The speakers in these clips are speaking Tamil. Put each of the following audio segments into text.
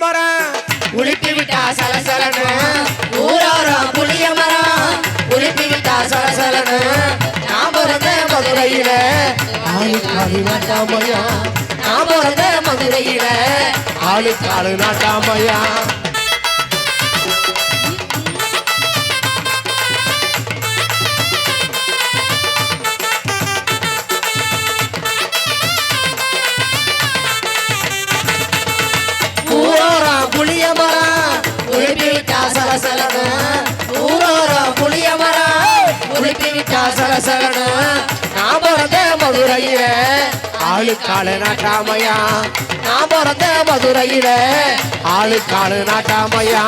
மரம் உளுப்பி விட்டா சலசலன்னு. ஊரோரம் புளிய மரம். உளுப்பி விட்டா சலசலன்னு. நான் பிறந்த மதுரையில. ஆளுக்கு நாட்டாமையா. நான் பிறந்த மதுரையில. ஆளுக்கு நாட்டாமையா. விட்டா சலசலன்னு புளிய மரம். உலுப்பி விட்டா சலசலன்னு நான் பிறந்த மதுரையில. ஆளுக்கு நாட்டாமையா. நான் பிறந்த மதுரையில. ஆளுக்கு நாட்டாமையா.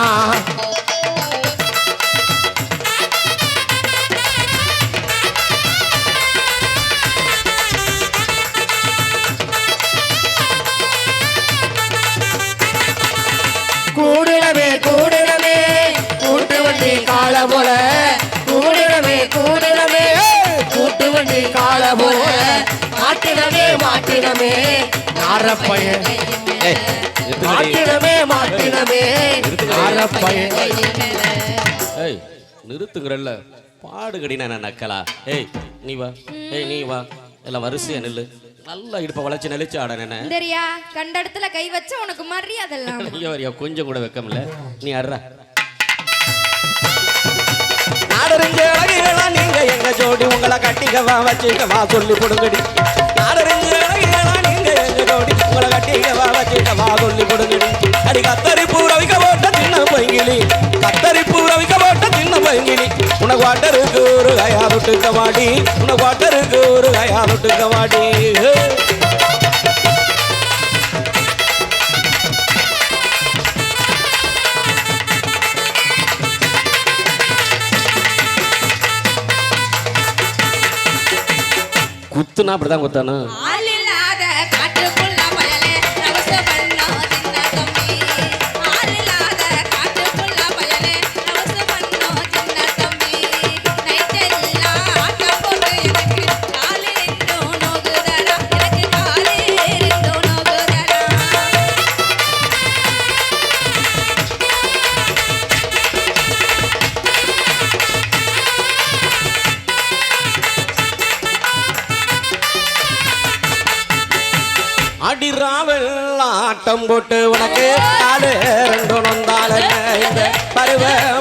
கூட்டு வண்டி கால போல மாட்டிடமே மாட்டிடமே நாரப்பையன். மாட்டிடமே மாட்டிடமே நாரப்பையன். ஏய் நிறுத்துங்கிறல்ல பாடுகடி நான் நக்கலா? ஏய் நீ வா. ஏய் நீ வா. எல்லாம் வரிசையா நில்லு. நல்லா இடுப்ப வளைச்சு நெளிச்சு ஆட என்ன. தெரியா கண்ட இடத்துல கை வச்ச உனக்கு மரியாதை இல்லாம ஐயோ கொஞ்சம் கூட வெக்கமில்ல. நீ அட்றா. நாடறிஞ்ச அழகிகளா நீங்க ஜோடி உங்களை கட்டிக்கவா வச்சுக்கவா சொல்லி கொடுங்கடி நாடறிஞ்ச நீங்க எங்க ஜோடி? உங்களை கட்டிக்கவா வச்சுக்கவா சொல்லி கொடுங்கடி அடி கத்தரி பூரவிக்க போட்ட சின்ன பைங்கிலி. கத்தரி பூரவிக்க போட்ட சின்ன பைங்கிலி. உனக்கு வாட்டருக்கு ஒரு கயா தொட்டுக்க மாடி உனக்கு வாட்டருக்கு ஒரு கயா தொட்டுக்க மாடி குத்துனா அப்படிதான் குத்தானா? அடிராவல் ஆட்டம் போட்டு உனக்கு நாலு ரெண்டு நொந்தால இந்த பருவம்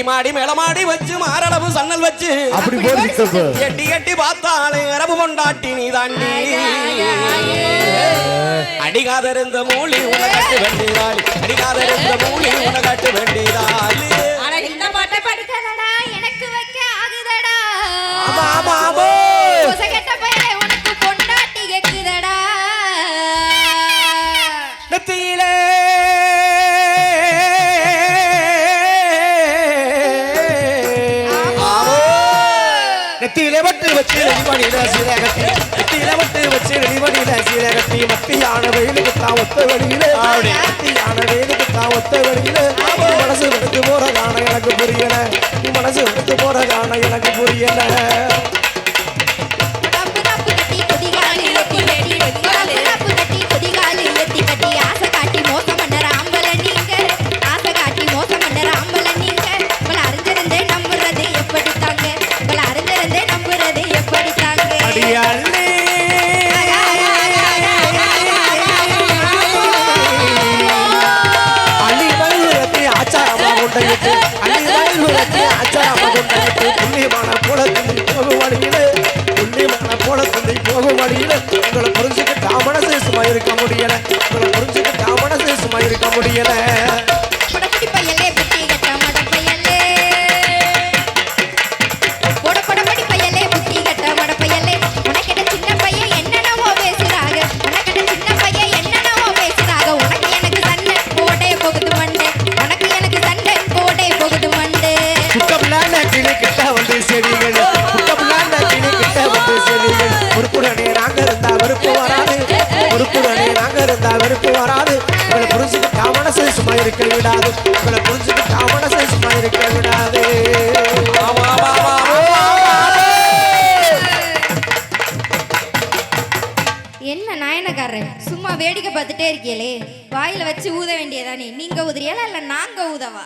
அடிமாடி மேளமாடி வச்சு மாரளவு சன்னல் வச்சு. அப்படி எட்டி எட்டி பார்த்தாலே அரபு கொண்டாட்டி நீ தாண்டி. அடிகாதிருந்த மூலி உனகட்டு வேண்டியதாளி. அடிகாதிருந்த மூலி உனகட்டு வேண்டியதாளி. ஆனா இந்த பாட்டை படிக்காதடா. நெத்தியிலே வட்டு வச்சு ரெடிமணியில சீலை கட்டி. நெத்தியில வட்டு வச்சு ரெடிமணியில சீலை கட்டி. மத்தியான வெயிலுக்கு தான் ஒத்த வெளியில மத்தியான வெயிலுக்கு தான் ஒத்த வெளியில மனசு எடுத்து போற காண எனக்கு புரியல. மனசு எடுத்து போற காண எனக்கு புரியல. இருந்தா வெறுப்பு வராது. உங்களை புரிஞ்சுக்கிட்டா மனசு சும்மா இருக்க விடாது. உங்களை புரிஞ்சுக்கிட்டா மனசு சும்மா இருக்க விடாது. ஆமா ஆமா ஆமா என்ன நாயனக்காரன் சும்மா வேடிக்கை பார்த்துட்டே இருக்கீங்களே வாயில வச்சு ஊத வேண்டியதானே? நீங்க ஊதுறியாலா இல்ல நாங்க ஊதவா?